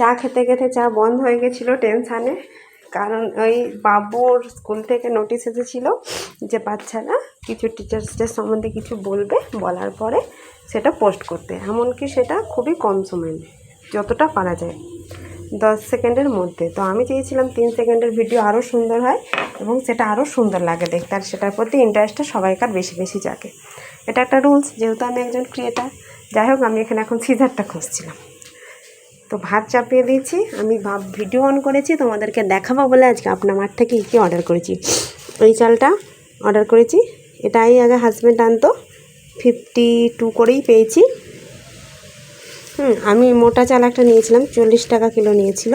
চা খেতে খেতে চা বন্ধ হয়ে গেছিল টেনশানে। কারণ ওই বাবুর স্কুল থেকে নোটিশ এসেছিল যে বাচ্চারা কিছু টিচার্সদের সম্বন্ধে কিছু বলবে, বলার পরে সেটা পোস্ট করতে। এমনকি সেটা খুবই কম সময়, যতটা পারা যায়, দশ সেকেন্ডের মধ্যে। তো আমি চেয়েছিলাম তিন সেকেন্ডের ভিডিও আরও সুন্দর হয় এবং সেটা আরও সুন্দর লাগে দেখতে, আর সেটার প্রতি ইন্টারেস্টটা সবাইকার বেশি বেশি জাগে। এটা একটা রুলস যেহেতু আমি একজন ক্রিয়েটার যাই হোক আমি এখানে এখন সিজারটা খুঁজছিলাম। তো ভাত চাপিয়ে দিয়েছি। আমি ভাব ভিডিও অন করেছি, তোমাদেরকে দেখাবো বলে আজকে আপনার মাঠ থেকে কী অর্ডার করেছি। ওই চালটা অর্ডার করেছি। এটাই আগে হাজব্যান্ড আনতো ফিফটি টু করেই পেয়েছি। হুম, আমি মোটা চাল একটা নিয়েছিলাম, চল্লিশ টাকা কিলো নিয়েছিল।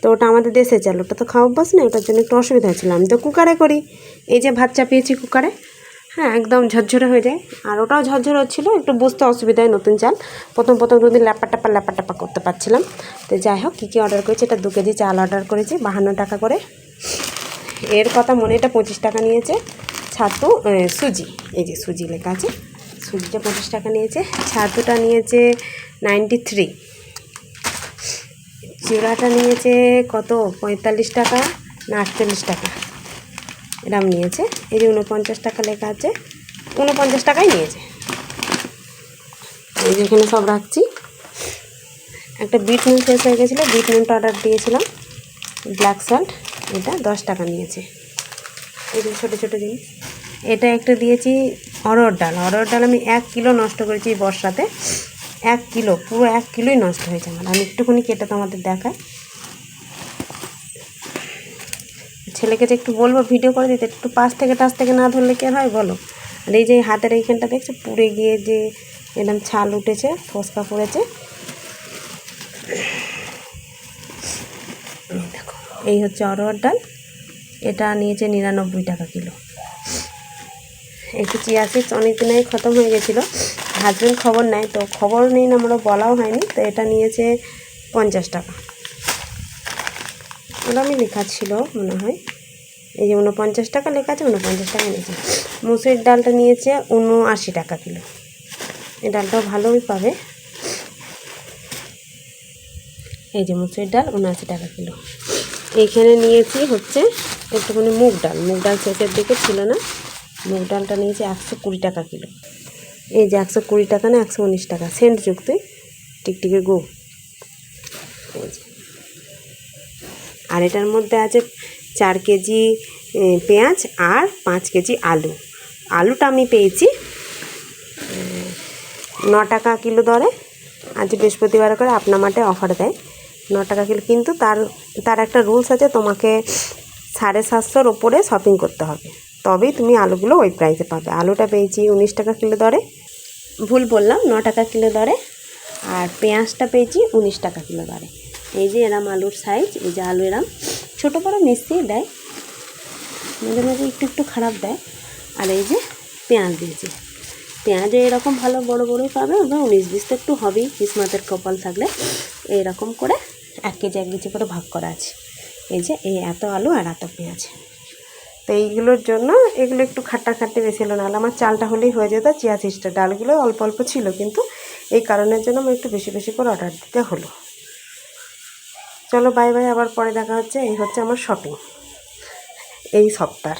তো ওটা আমাদের দেশের চাল, ওটা তো খাওয়া অভ্যাস না ওটার জন্য একটু অসুবিধা হচ্ছিল আমি তো কুকারে করি। এই যে ভাত চাপিয়েছি কুকারে হ্যাঁ একদম ঝরঝরে হয়ে যায়। আর ওটাও ঝরঝরে হচ্ছিল, একটু বুঝতে অসুবিধা হয় নতুন চাল। প্রথম প্রথম দুদিন ল্যাপা টাপা ল্যাপা টাপা করতে পারছিলাম। তো যাই হোক, কী কী অর্ডার করেছি এটা দু কেজি চাল অর্ডার করেছি, বাহান্ন টাকা করে। এর কথা মনে, এটা পঁচিশ টাকা নিয়েছে। ছাতু সুজি। এই যে সুজি লেখা আছে, সুজিটা পঁচিশ টাকা নিয়েছে। ছাতুটা নিয়েছে নাইনটি থ্রি চিড়াটা নিয়েছে কত? পঁয়তাল্লিশ টাকা না আটচল্লিশ টাকা। এরম নিয়েছে। এই যে উনপঞ্চাশ টাকা লেখা আছে উনপঞ্চাশ টাকাই নিয়েছে। এই যে এখানে সব রাখছি। একটা বিট নুন শেষ হয়ে গেছিল, বিট নুনটা অর্ডার দিয়েছিলাম। ব্ল্যাক সল্ট এটা দশ টাকা নিয়েছে। এই যে ছোটো ছোটো জিনিস। এটা একটা দিয়েছি অরহর ডাল। অরহর ডাল আমি এক কিলো নষ্ট করেছি বর্ষাতে। এক কিলো, পুরো এক কিলোই নষ্ট হয়েছে আমার। আমি একটুখানি কেটে তোমাদের দেখাই। ছেলেকে যে একটু বলব ভিডিও করে দিতে, একটু পাশ থেকে টাশ থেকে না ধরলে কে হয় বলো? আর এই যে হাতের এইখানটা দেখছ, পুড়ে গিয়ে যে এরকম ছাল উঠেছে, ফসকা পড়েছে। দেখো, এই হচ্ছে অরহর ডাল। এটা নিয়েছে নিরানব্বই টাকা কিলো। একটু চিয়া সিডস অনেক দিন আগে খতম হয়ে গেছিল। হাজব্যান্ড খবর নেয়, তো খবর নেই না, আমরা বলাও হয়নি। তো এটা নিয়েছে পঞ্চাশ টাকা। ওরমই লেখা ছিল মনে হয়। এই যে উনপঞ্চাশ টাকা লেখা আছে উনপঞ্চাশ টাকা নিয়েছে। মুসুরির ডালটা নিয়েছে উনআশি টাকা কিলো। এই ডালটাও ভালোই পাবে। এই যে মুসুরির ডাল উনআশি টাকা কিলো। এইখানে নিয়েছি হচ্ছে একটুখানি মুগ ডাল। মুগ ডাল শেষের দিকে ছিল না। মুগ ডালটা নিয়েছি একশো কুড়ি টাকা কিলো। এই যে একশো কুড়ি টাকা না, একশো উনিশ টাকা। সেন্ট যুক্ত টিকটিকের গু এই যে আর এটার মধ্যে আছে চার কেজি পেঁয়াজ আর পাঁচ কেজি আলু। আলুটা আমি পেয়েছি ন টাকা কিলো দরে। আজ বৃহস্পতিবার করে আপনা মাঠে অফার দেয়। ন টাকা কিলো, কিন্তু তার তার একটা রুলস আছে, তোমাকে সাড়ে সাতশোর ওপরে শপিং করতে হবে। তবেই তুমি আলুগুলো ওই প্রাইসে পাবে। আলুটা পেয়েছি উনিশ টাকা কিলো দরে। ভুল বললাম, ন টাকা কিলো দরে। আর পেঁয়াজটা পেয়েছি উনিশ টাকা কিলো দরে। এই যে এরম আলুর সাইজ এই যে আলু এরম। ছোটো বড়ো মিশিয়ে দেয়, মাঝে মাঝে একটু একটু খারাপ দেয়। আর এই যে পেঁয়াজ দিয়েছি পেঁয়াজও এরকম ভালো বড় বড়ই পাবে, ওগুলো উনিশ বিশ তো একটু হবেই, কিসমাতের কপাল থাকলে। এরকম করে এক কেজি এক কেজি করে ভাগ করা আছে। এই যে এই এত আলু আর এত পেঁয়াজ। তো এইগুলোর জন্য এগুলো একটু খাট্টা খাট্টি বেশি হলো, নাহলে আমার চালটা হলেই হয়ে যেত, চিয়া সিস্টার ডালগুলো অল্প অল্প ছিল, কিন্তু এই কারণের জন্য আমার একটু বেশি বেশি করে অর্ডার দিতে হলো। চলো বাই বাই আবার পরে দেখা হচ্ছে। এই হচ্ছে আমার শপিং এই সপ্তাহ।